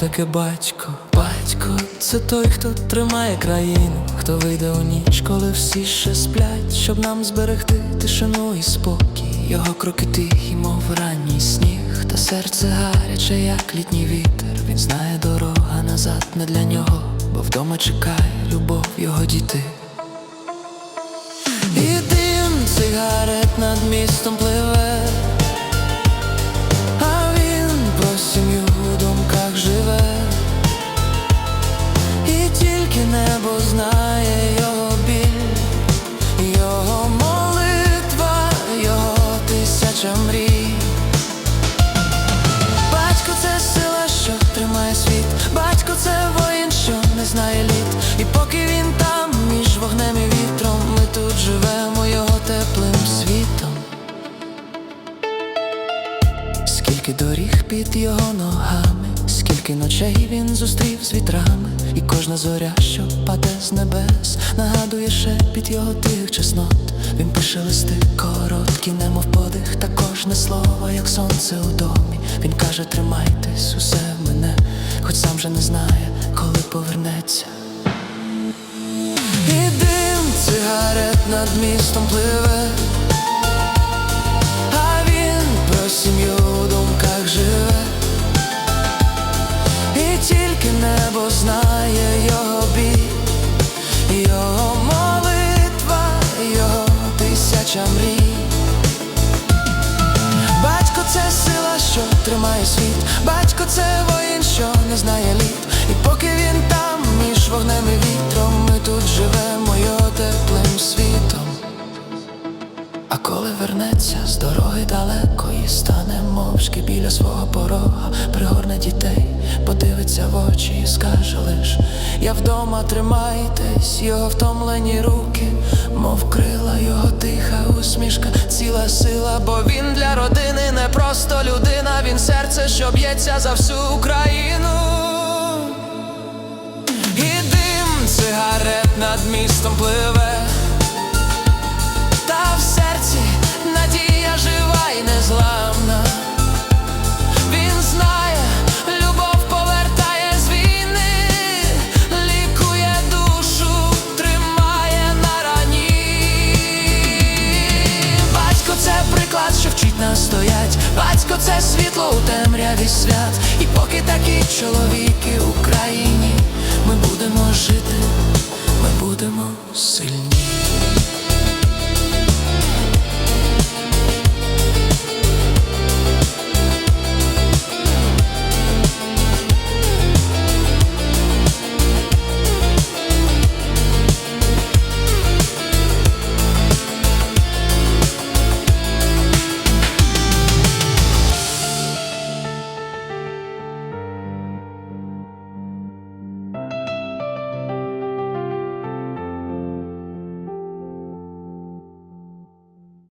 таке батько? Батько це той, хто тримає країну, хто вийде у ніч, коли всі ще сплять, щоб нам зберегти тишину і спокій. Його кроки тихі, мов ранній сніг, та серце гаряче, як літній вітер. Він знає дорога назад не для нього, бо вдома чекає любов його діти. І дим цигарет над містом пливе, тисяча мрій. Батько це сила, що тримає світ, батько це воїн, що не знає літ. І поки він там, між вогнем і вітром, ми тут живемо його теплим світом. Скільки доріг під його ногами, скільки ночей він зустрів з вітрами, і кожна зоря, що паде з небес, нагадує шепіт його тих чеснот. Він пише листи короткі, немов подих, та кожне слово, як сонце у домі. Він каже, тримайтесь, усе мене, хоч сам же не знає, коли повернеться. І дим цигарет над містом пливе, тисяча мрій. Батько це сила, що тримає світ, батько це воїн, що не знає літ. І поки він там, між вогнем і вітром, ми тут живемо його теплим світом. А коли вернеться з дороги далекої, стане мовчки біля свого порога, пригорне дітей, подивиться в очі і скаже лиш Я вдома тримайтесь, його втомлені руки, мов крила, його усмішка, ціла сила, бо він для родини не просто людина, він серце, що б'ється за всю Україну. І дим цигарет над містом пливе. сплять, батько це світло у темряві свят, і поки такі чоловіки в Україні ми будемо жити.